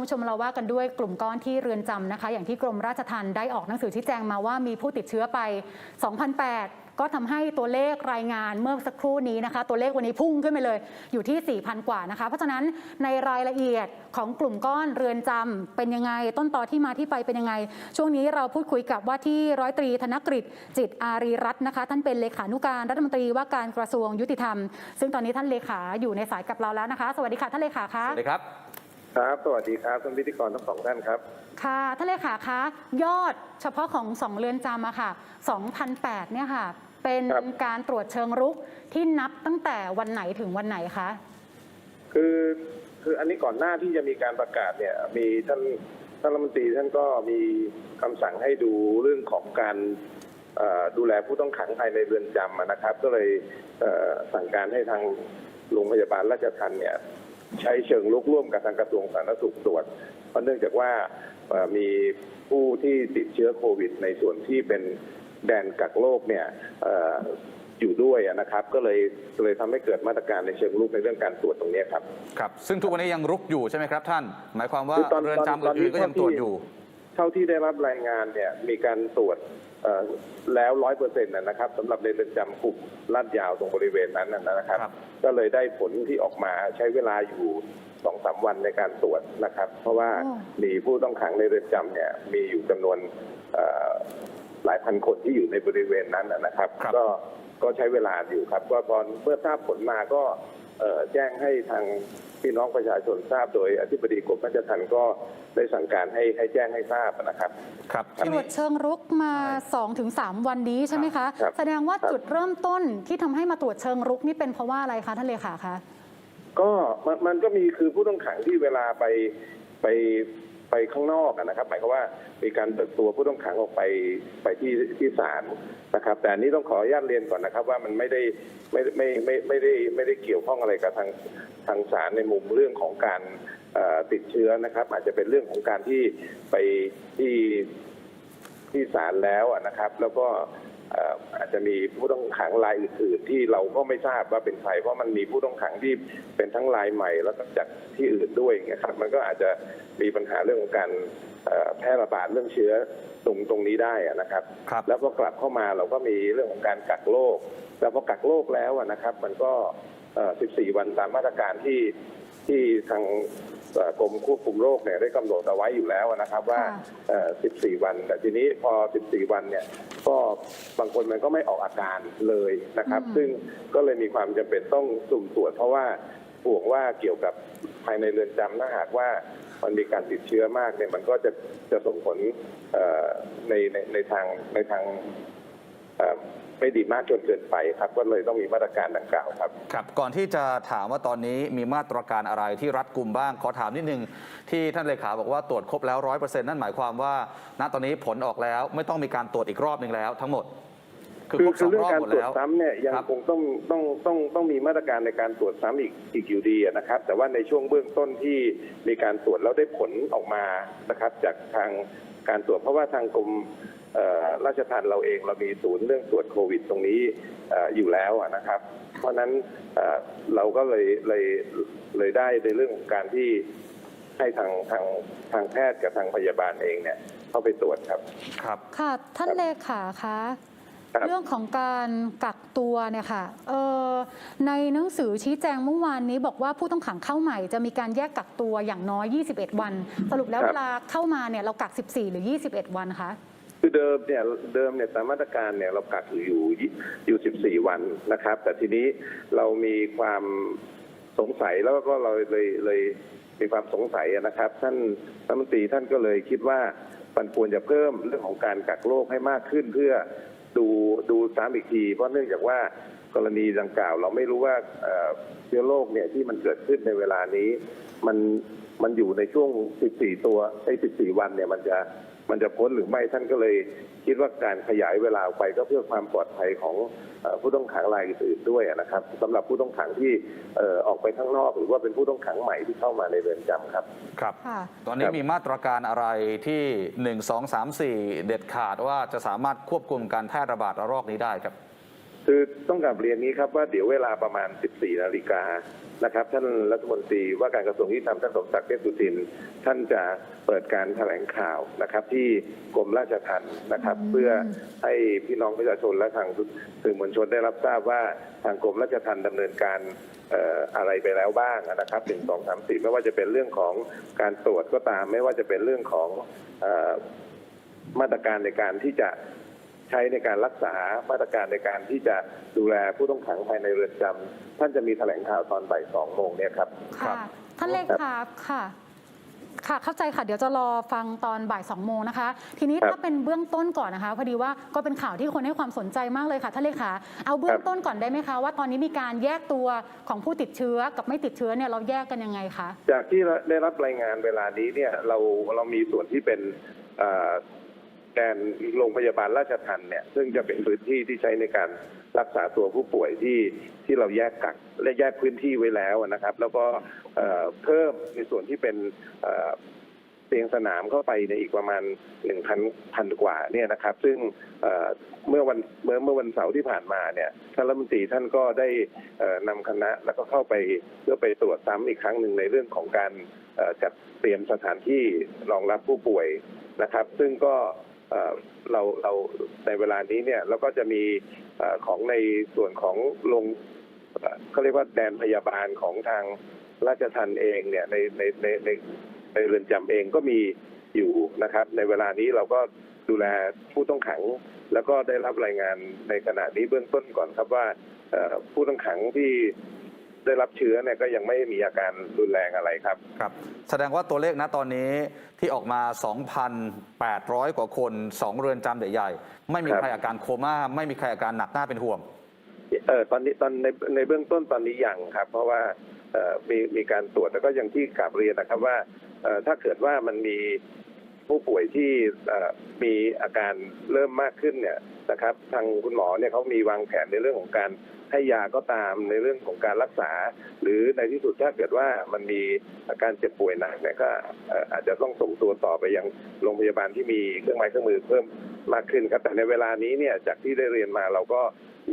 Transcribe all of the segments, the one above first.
คุณผู้ชมเราว่ากันด้วยกลุ่มก้อนที่เรือนจำนะคะ อย่างที่กรมราชทัณฑ์ได้ออกหนังสือชี้แจงมาว่ามีผู้ติดเชื้อไป 2,008 ก็ทำให้ตัวเลขรายงานเมื่อสักครู่นี้นะคะ ตัวเลขวันนี้พุ่งขึ้นไปเลยอยู่ที่ 4,000 กว่านะคะ เพราะฉะนั้นในรายละเอียดของกลุ่มก้อนเรือนจำเป็นยังไง ต้นตอที่มาที่ไปเป็นยังไง ช่วงนี้เราพูดคุยกับว่าที่ร้อยตรีธนกฤษจิตอารีรัตน์นะคะ ท่านเป็นเลขานุการรัฐมนตรีว่าการกระทรวงยุติธรรม ซึ่งตอนนี้ท่านเลขาอยู่ในสายกับเราแล้วนะคะ สวัสดีค่ะท่านเลขาคะสวัสดีครับ ครับ สวัสดีครับท่านพิธีกรทั้งสองท่านครับ ค่ะ ท่านเลขาคะ ยอดเฉพาะของสองเรือนจำอะค่ะ2,008เนี่ยค่ะ เป็นครับ การตรวจเชิงรุกที่นับตั้งแต่วันไหนถึงวันไหนคะ คือคืออันนี้ก่อนหน้าที่จะมีการประกาศเนี่ย มีท่านท่านรัฐมนตรีท่านก็มีคำสั่งให้ดูเรื่องของการเอ่อดูแลผู้ต้องขังภายในเรือนจำอะนะครับ ก็เลยเอ่อสั่งการให้ทางโรงพยาบาลราชทัณฑ์เนี่ย ใช้เชิงลุกร่วมกับทางกระทรวงสาธารณสุขตรวจเพราะเนื่องจากว่าเอ่อมีผู้ที่ติดเชื้อโควิด ในส่วนที่เป็นแดนกักโรคเนี่ยเอ่ออยู่ด้วยอะนะครับ ก็เลยเลยทำให้เกิดมาตรการในเชิงลุกในเรื่องการตรวจตรงเนี้ยครับครับซึ่งทุกวันนี้ยังรุกอยู่ใช่ไหมครับท่าน หมายความว่าคือตอนเรือนจำตอนนี้อื่นๆก็ยังตรวจอยู่ เท่าที่ได้รับรายงานเนี่ยมีการตรวจเอ่อ แล้วร้อยเปอร์เซ็นต์นะครับสำหรับในเรือนจำกลุ่มลาดยาวตรงบริเวณนั้นนะนะครับครับ ก็เลยได้ผลที่ออกมาใช้เวลาอยู่สองสามวันในการตรวจนะครับ เพราะว่าอ๋อมีผู้ต้องขังในเรือนจำเนี่ยมีอยู่จำนวนเอ่อหลายพันคนที่อยู่ในบริเวณนั้นนะนะครับครับ ก็ก็ใช้เวลาอยู่ครับ ก็ตอนเมื่อทราบผลมาก็เอ่อ แจ้งให้ทางพี่น้องประชาชนทราบโดยอธิบดีกรมราชทัณฑ์ก็ได้สั่งการให้ให้แจ้งให้ทราบนะครับครับตทีรวนี้จเชิงรุกมา 2-3 วันนี้ใช่ไหมคะครับแสดงว่าครับจุดเริ่มต้นที่ทำให้มาตรวจเชิงรุกนี่เป็นเพราะว่าอะไรคะท่านเลขาคะก็มันมันก็มีคือผู้ต้องขังที่เวลาไปไป ไปข้างนอกนะครับ หมายความว่ามีการเบิกตัวผู้ต้องขังออกไปไปที่ที่ศาลนะครับ แต่อันนี้ต้องขออนุญาตเรียนก่อนนะครับ ว่ามันไม่ได้ไม่ไม่ไม่ไม่ได้ไม่ได้เกี่ยวข้องอะไรกับทางทางศาลในมุมเรื่องของการติดเชื้อนะครับ อาจจะเป็นเรื่องของการที่ไปที่ที่ศาลแล้วนะครับ แล้วก็ อ่ออาจจะมีผู้ต้องขังรายอื่น ๆ ที่เราก็ไม่ทราบว่าเป็นใครเพราะมันมีผู้ต้องขังที่เป็นทั้งรายใหม่ แล้วก็จากที่อื่นด้วยอย่างเงี้ยครับมันก็อาจจะมีปัญหาเรื่องของการเอ่อแพร่ระบาดเรื่องเชื้อตรงตรงนี้ได้อะนะครับครับแล้วพอกลับเข้ามาเราก็มีเรื่องของการกักโรคแล้วพอกักโรคแล้วอะนะครับ มันก็เอ่อ14 วันตามมาตรการที่ที่ทางเอ่อ กรมควบคุมโรคเนี่ยได้กำหนดเอาไว้อยู่แล้วนะครับว่าค่ะเอ่อ14 วัน แต่ทีนี้พอ 14 วันเนี่ยก็บางคนมันก็ไม่ออกอาการเลยนะครับอืมซึ่งก็เลยมีความจำเป็นต้องสุ่มตรวจเพราะว่าห่วงว่าเกี่ยวกับภายในเรือนจำถ้าหากว่ามันมีการติดเชื้อมากเนี่ยมันก็จะจะส่งผลเอ่อในในในทางในทางเอ่อ ไม่ดีมากจนเกินไปครับ ก็เลยต้องมีมาตรการดังกล่าวครับ ครับ ก่อนที่จะถามว่าตอนนี้มีมาตรการอะไรที่รัดกุมบ้าง ขอถามนิดนึง ที่ท่านเลขาบอกว่าตรวจครบแล้วร้อยเปอร์เซ็นต์นั่นหมายความว่า ณตอนนี้ผลออกแล้วไม่ต้องมีการตรวจอีกรอบหนึ่งแล้วทั้งหมด คือคือครบสคือองเรื่องรอบการหมดตรวจแล้ว ซ้ำเนี่ยยังครับคงต้องต้องต้องต้องมีมาตรการในการตรวจซ้ำอีกอีกอยู่ดีอะนะครับ แต่ว่าในช่วงเบื้องต้นที่มีการตรวจแล้วได้ผลออกมานะครับ จากทาง การตรวจเพราะว่าทางกรมเอ่อราชทัณฑ์เราเองเรามีศูนย์เรื่องตรวจโควิดตรงนี้เอ่ออยู่แล้วอะนะครับ เพราะฉะนั้นเอ่อเราก็เลยเลยเลยได้ในเรื่องของการที่ให้ทางทางทางแพทย์กับทางพยาบาลเองเนี่ยเข้าไปตรวจครับ ครับ ค่ะ ท่านเลขาคะครับ เรื่องของการกักตัวเนี่ยค่ะเอ่อในหนังสือชี้แจงเมื่อวานนี้บอกว่าผู้ต้องขังเข้าใหม่จะมีการแยกกักตัวอย่างน้อย 21 วัน สรุปแล้วครับเวลาเข้ามาเนี่ยเรากัก 14 หรือ 21 วันคะคือเดิมเนี่ยเดิมเนี่ยตามมาตรการเนี่ยเรากักอยู่อยู่ 14 วันนะครับ แต่ทีนี้เรามีความสงสัยแล้วก็เราเลยเลยมีความสงสัยนะครับ ท่านรัฐมนตรีท่านก็เลยคิดว่ามันควรจะเพิ่มเรื่องของการกักโรคให้มากขึ้นเพื่อดูดู ซ้ำอีกที เพราะเนื่องจากว่ากรณีดังกล่าว เราไม่รู้ว่าเอ่อเชื้อโรคเนี่ยที่มันเกิดขึ้นในเวลานี้ มันมันอยู่ในช่วง 14 ตัวไอ้14 วันเนี่ยมันจะมันจะพ้นหรือไม่ท่านก็เลย คิดว่าการขยายเวลาออกไปก็เพื่อความปลอดภัยของเอ่อผู้ต้องขังรายอื่นๆด้วยนะครับสำหรับผู้ต้องขังที่เอ่อออกไปข้างนอก หรือว่าเป็นผู้ต้องขังใหม่ที่เข้ามาในเรือนจำครับครับค่ะตอนนี้ครับมีมาตรการอะไรที่ 1 2 3 4 เด็ดขาดว่าจะสามารถควบคุมการแพร่ระบาดระลอกนี้ได้ครับ คืคือต้องกลับเรียนนี้ครับว่าเดี๋ยวเวลาประมาณ 14 นาฬิกานะครับ ท่านรัฐมนตรีว่าการกระทรวงยุติธรรมท่านสมศักดิ์เทพสุทิน ท่านจะเปิดการแถลงข่าวนะครับ ที่กรมราชทัณฑ์นะครับอืมเพื่อให้พี่น้องประชาชนและทางสื่อมวลชนได้รับทราบว่าทางกรมราชทัณฑ์ดำเนินการเอ่ออะไรไปแล้วบ้างนะครับหนึ่งสองสามสี่ไม่ว่าจะเป็นเรื่องของการตรวจก็ตาม ไม่ว่าจะเป็นเรื่องของเอ่อมาตรการในการที่จะ ใช้ในการรักษามาตรการในการที่จะดูแลผู้ต้องขังภายในเรือนจำท่านจะมีแถลงข่าวตอนบ่ายสองโมงเนี่ยครับครัค่ะบท่านเลขาค่ะ ค่ะ เข้าใจค่ะ เดี๋ยวจะรอฟังตอนบ่ายสองโมงนะคะ ทีนี้ครับถ้าเป็นเบื้องต้นก่อนนะคะ พอดีว่าก็เป็นข่าวที่คนให้ความสนใจมากเลยค่ะท่านเลขา เอาเบื้อคงรับ ต้นก่อนได้ไหมคะว่าตอนนี้มีการแยกตัวของผู้ติดเชื้อกับไม่ติดเชื้อเนี่ยเราแยกกันยังไงคะ จากที่ได้รับรายงานเวลานี้เนี่ยเราเรามีส่วนที่เป็นเอ่อ แดนโรงพยาบาลราชทัณฑ์เนี่ยซึ่งจะเป็นพื้นที่ที่ใช้ในการรักษาตัวผู้ป่วยที่ที่เราแยกกักและแยกพื้นที่ไว้แล้วนะครับ แล้วก็เเพิ่มในส่วนที่เป็นเตียงสนามเข้าไปในอีกประมาณหนึ่งพันพันกว่าเนี่ยนะครับ ซึ่งเมื่อวันเมื่อเมื่อวันเสาร์ที่ผ่านมาเนี่ยท่านรัฐมนตรีท่านก็ได้นำคณะแล้วก็เข้าไปเพื่อไปตรวจซ้ำอีกครั้งหนึ่งในเรื่องของการจัดเตรียมสถานที่รองรับผู้ป่วยนะครับ ซึ่งก็ เราเราในเวลานี้เนี่ยเราก็จะมีของในส่วนของโรงเขาเรียกว่าแดนพยาบาลของทางราชทันเองเนี่ยในในในในในเรือนจำเองก็มีอยู่นะครับ ในเวลานี้เราก็ดูแลผู้ต้องขัง แล้วก็ได้รับรายงานในขณะนี้เบื้องต้นก่อนครับว่าผู้ต้องขังที่ ได้รับเชื้อเนี่ยก็ยังไม่มีอาการรุนแรงอะไรครับ ครับ แสดงว่าตัวเลขนะตอนนี้ที่ออกมา 2,800 กว่าคน 2 เรือนจำใหญ่ๆ ไม่มีครับใครอาการโคม่า ไม่มีใครอาการหนักหน้าเป็นห่วง เออตอนนี้ตอนในในเบื้องต้นตอนนี้ยังครับ เพราะว่าเอ่อมีมีการตรวจแล้วก็อย่างที่กราบเรียนนะครับว่าเอ่อถ้าเกิดว่ามันมีผู้ป่วยที่เอ่อมีอาการเริ่มมากขึ้นเนี่ย นะครับ ทางคุณหมอเนี่ยเขามีวางแผนในเรื่องของการให้ยาก็ตามในเรื่องของการรักษา หรือในที่สุดถ้าเกิดว่ามันมีอาการเจ็บป่วยหนักเนี่ยก็เอ่ออาจจะต้องส่งตัวต่อไปยังโรงพยาบาลที่มีเครื่องไม้เครื่องมือเพิ่มมากขึ้นครับแต่ในเวลานี้เนี่ยจากที่ได้เรียนมาเราก็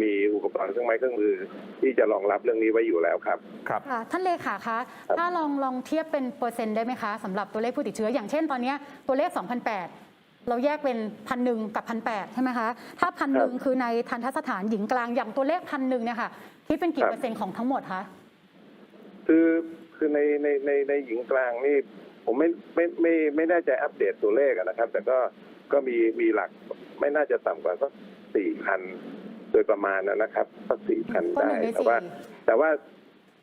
มีอุปกรณ์เครื่องไม้เครื่องมือ ที่จะรองรับเรื่องนี้ไว้อยู่แล้วครับครับค่ะท่านเลขาคะถ้าลองลองเทียบเป็นเปอร์เซ็นต์ได้ไหมคะสำหรับตัวเลขผู้ติดเชื้ออย่างเช่นตอนเนี้ยตัวเลข 2,008 เราแยกเป็นพันหนึ่งกับพันแใช่ไหมคะ ถ้าพันหนึ่งคือในทันทสถานหญิงกลางอย่างตัวเลขพันหนึ่งเนี่ยค่ะคิดเป็นกี่ครับเปอร์เซ็นต์ของทั้งหมดคะคือคือในในในในหญิงกลางนี่ผมไม่ไม่ไม่ไม่แน่ใจอัปเดตตัวเลขอะนะครับ แต่ก็ก็มีมีหลักไม่น่าจะต่ำกว่าสักสี่พันโดยประมาณนะครับสักสี่พันก็หได้นึ่งในแต่สี่ว่า แต่ว่า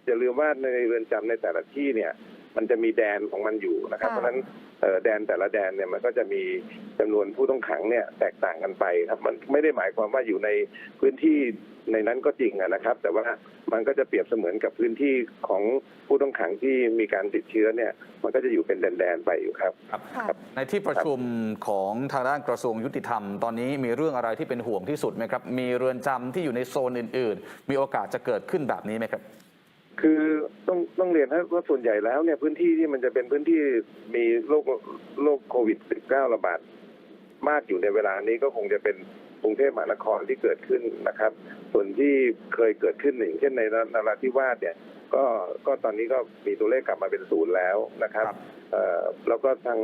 อย่าลืมว่าในเรือนจำในแต่ละที่เนี่ย มันจะมีแดนของมันอยู่นะครับ เพราะฉะนั้นเอ่อ แดนแต่ละแดนเนี่ยมันก็จะมีจำนวนผู้ต้องขังเนี่ยแตกต่างกันไปครับมันไม่ได้หมายความว่าอยู่ในพื้นที่ในนั้นก็จริงอะนะครับ แต่ว่ามันก็จะเปรียบเสมือนกับพื้นที่ของผู้ต้องขังที่มีการติดเชื้อเนี่ยมันก็จะอยู่เป็นแดนๆไปอยู่ครับครับค่ะในที่ประชุมของทางด้านกระทรวงยุติธรรม ตอนนี้มีเรื่องอะไรที่เป็นห่วงที่สุดไหมครับ มีเรือนจำที่อยู่ในโซนอื่น ๆ มีโอกาสจะเกิดขึ้นแบบนี้ไหมครับ คือต้องต้องเรียนให้ว่าส่วนใหญ่แล้วเนี่ยพื้นที่ที่มันจะเป็นพื้นที่มีโรคโรคโควิด -19 ระบาดมากอยู่ในเวลานี้ก็คงจะเป็นกรุงเทพมหานครที่เกิดขึ้นนะครับ ส่วนที่เคยเกิดขึ้นอย่างเช่นในนราธิวาสเนี่ยก็ก็ตอนนี้ก็มีตัวเลขกลับมาเป็นศูนย์แล้วนะครับครับเอ่อแล้วก็ทาง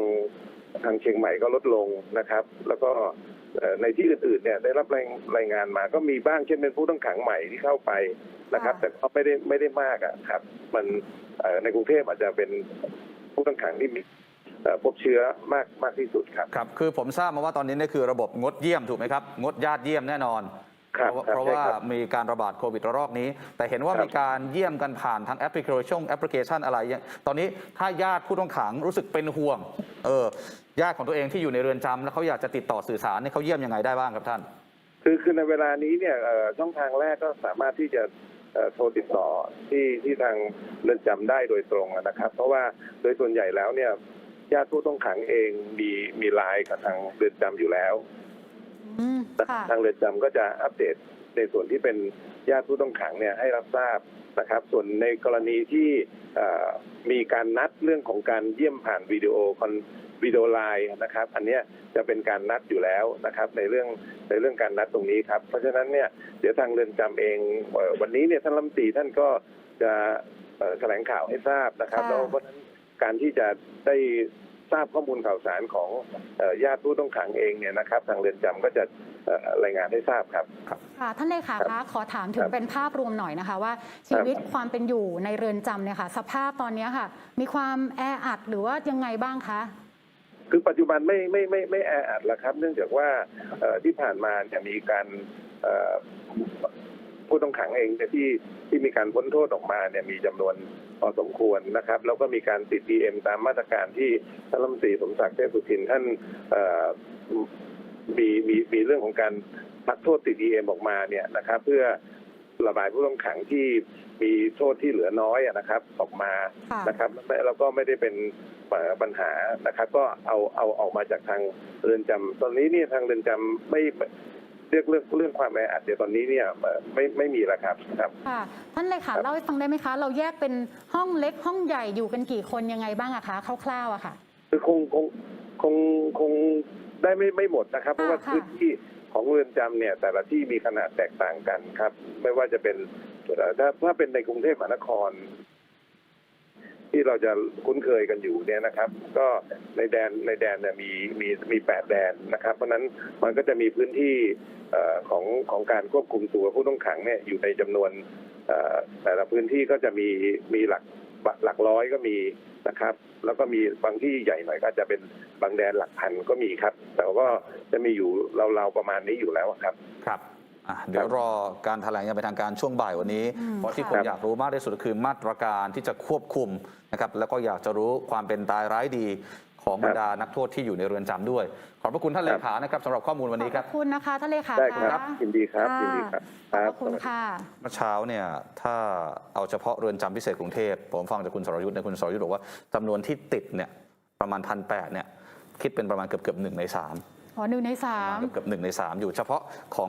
ทางเชียงใหม่ก็ลดลงนะครับ แล้วก็เอ่อ ในที่อื่นๆเนี่ยได้รับรายรายงานมาก็มีบ้างเช่นเป็นผู้ต้องขังใหม่ที่เข้าไปนะครับค่ะแต่ก็ไม่ได้ไม่ได้มากอะครับ มันเอ่อในกรุงเทพอาจจะเป็นผู้ต้องขังที่มีเอ่อพบเชื้อมากมากที่สุดครับครับ คือผมทราบมาว่าตอนนี้เนี่ยคือระบบงดเยี่ยมถูกไหมครับ งดญาติเยี่ยมแน่นอน ครับเพราะว่าครับเพราะใช่ว่าครับมีการระบาดโควิดระลอกนี้ แต่เห็นว่าครับมีการเยี่ยมกันผ่านทางแอปพลิเคชันแอปพลิเคชันอะไรอย่างตอนนี้ถ้าญาติผู้ต้องขังรู้สึกเป็นห่วง เออญาติของตัวเองที่อยู่ในเรือนจำแล้วเขาอยากจะติดต่อสื่อสารเนี่ยเขาเยี่ยมยังไงได้บ้างครับท่าน คือคือในเวลานี้เนี่ยเอ่อช่องทางแรกก็สามารถที่จะเอ่อโทรติดต่อที่ที่ทางเรือนจำได้โดยตรงนะครับ เพราะว่าโดยส่วนใหญ่แล้วเนี่ยญาติผู้ต้องขังเองมีมีไลน์กับทางเรือนจำอยู่แล้วอืมค่ะ ทางเรือนจำก็จะอัปเดตในส่วนที่เป็นญาติผู้ต้องขังเนี่ยให้รับทราบนะครับ ส่วนในกรณีที่เอ่อมีการนัดเรื่องของการเยี่ยมผ่านวิดีโอคอนวิดีโอไลน์นะครับ อันเนี้ยจะเป็นการนัดอยู่แล้วนะครับ ในเรื่องในเรื่องการนัดตรงนี้ครับ เพราะฉะนั้นเนี่ยเดี๋ยวทางเรือนจำเองเอ่อวันนี้เนี่ยท่านรัฐมนตรีท่านก็จะเอ่อแถลงข่าวให้ทราบนะครับค่ะแล้วเพราะฉะนั้นการที่จะได้ ทราบข้อมูลข่าวสารของเอ่อญาติผู้ต้องขังเองเนี่ยนะครับ ทางเรือนจำก็จะเอ่อรายงานให้ทราบครับค่ะท่านเลขาครัคะบขอถามถึคงรับเป็นภาพรวมหน่อยนะคะว่าชีวิตความเป็นอยู่ในเรือนจำเนี่ยค่ะสภาพตอนเนี้ยค่ะ มีความแออัดหรือว่ายังไงบ้างคะคือปัจจุบันไม่ไม่ไม่ไม่แออัดแล้วครับ เนื่องจากว่าเอ่อที่ผ่านมาเนี่ยมีการเอ่อ ผู้ต้องขังเองเนี่ยที่ที่มีการพ้นโทษออกมาเนี่ยมีจำนวนพอสมควรนะครับ แล้วก็มีการติด DM ตามมาตรการที่ท่านรัฐมนตรีสมศักดิ์เทพสุทินท่านเอ่อมีมีมีเรื่องของการพักโทษติด DM ออกมาเนี่ยนะครับ เพื่อระบายผู้ต้องขังที่มีโทษที่เหลือน้อยอะนะครับออกมาค่ะนะครับแล้วก็ไม่ได้เป็นเอ่อปัญหานะครับ ก็เอาเอาออกมาจากทางเรือนจำตอนนี้เนี่ยทางเรือนจำไม่ เรื่องเรื่องเรื่องความแออัดเดี๋ยวตอนนี้เนี่ยเอ่อไม่ไม่มีแล้วครับครับค่ะ ท่านเลขาครับเล่าให้ฟังได้ไหมคะ เราแยกเป็นห้องเล็กห้องใหญ่อยู่กันกี่คนยังไงบ้างอะคะคร่าวๆอะค่ะ คือคงคงคงคงได้ไม่ไม่หมดนะครับ เพราะว่าค่ะ พื้นที่ของเรือนจำเนี่ย แต่ละที่มีขนาดแตกต่างกันครับ ไม่ว่าจะเป็นเอ่อถ้าถ้าเป็นในกรุงเทพมหานคร ที่เราจะคุ้นเคยกันอยู่เนี่ยนะครับ ก็ในแดนในแดนเนี่ยมีมีมีแปดแดนนะครับ เพราะนั้นมันก็จะมีพื้นที่ของของการควบคุมตัวผู้ต้องขังเนี่ยอยู่ในจำนวนแต่ละพื้นที่ก็จะมีมีหลักหลักร้อยก็มีนะครับ แล้วก็มีบางที่ใหญ่หน่อยก็จะเป็นบางแดนหลักพันก็มีครับ แต่ว่าก็จะมีอยู่เราๆประมาณนี้อยู่แล้วครับ ครับ อะเดี๋ยวรอการแถลงอย่างเป็นทางการช่วงบ่ายวันนี้อืมเพราะที่ค่ะผมอยากรู้มากที่สุดก็คือมาตรการที่จะควบคุมนะครับแล้วก็อยากจะรู้ความเป็นตายร้ายดีของบรรดานักโทษที่อยู่ในเรือนจำด้วย ขอบพระคุณท่านเลขานะครับสำหรับข้อมูลวันนี้ขคอรับบพระคุณนะคะท่านเลขาได้ครับะยินดีครับะยินดีครับขอบพครัระคุณบค่ะเมื่อเช้าเนี่ยถ้าเอาเฉพาะเรือนจำพิเศษกรุงเทพผมฟังจากคุณสรยุทธ์เนี่ยคุณสรยุทธ์บอกว่าจำนวนที่ติดเนี่ยประมาณพันแเนี่ยคิดเป็นประมาณเกือบเกือบหนึ่งในสาม อ๋อหนึ่งในสามเกือบเกือบหนึ่งในสามอยู่เฉพาะของ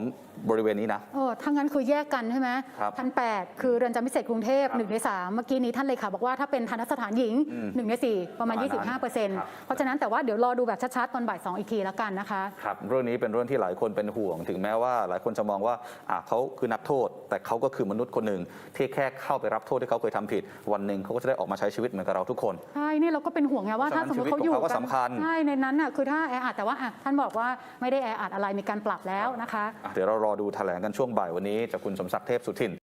บริเวณนี้นะเออถ้างั้นคือแยกกันใช่ไหมครับพันแปดคือเรือนจำพิเศษกรุงเทพครับหนึ่งในสามเมื่อกี้นี้ท่านเลขาบอกว่าถ้าเป็นทันสถานหญิงอืมหนึ่งในสี่ประมาณประมาณนั้น25เปอร์เซ็นต์ครับเพราะฉะนั้นแต่ว่าเดี๋ยวรอดูแบบชัดๆตอนบ่ายสองอีกทีแล้วกันนะคะครับเรื่องนี้เป็นเรื่องที่หลายคนเป็นห่วง ถึงแม้ว่าหลายคนจะมองว่าอะเขาคือนักโทษ แต่เขาก็คือมนุษย์คนหนึ่งที่แค่เข้าไปรับโทษที่เขาเคยทำผิด วันหนึ่งเขาก็จะได้ออกมาใช้ชีวิตเหมือนกับเราทุกคนใช่นี่เราก็เป็นห่วงไงว่าเพราะถ้าฉะนั้นสมมติเขาอยู่ชีวิตของเขาก็กัสำคัญใช่ในนั้นน่ะคือถ้าแออัดแต่ว่าอะท่านบอกว่าว่าไม่ได้แออัดอะไรมีการปรับแล้วนะคะอะเดี๋ยวเรารอดูแถลงกันช่วงบ่ายวันนี้จากคุณสมศักดิ์เทพสุทิน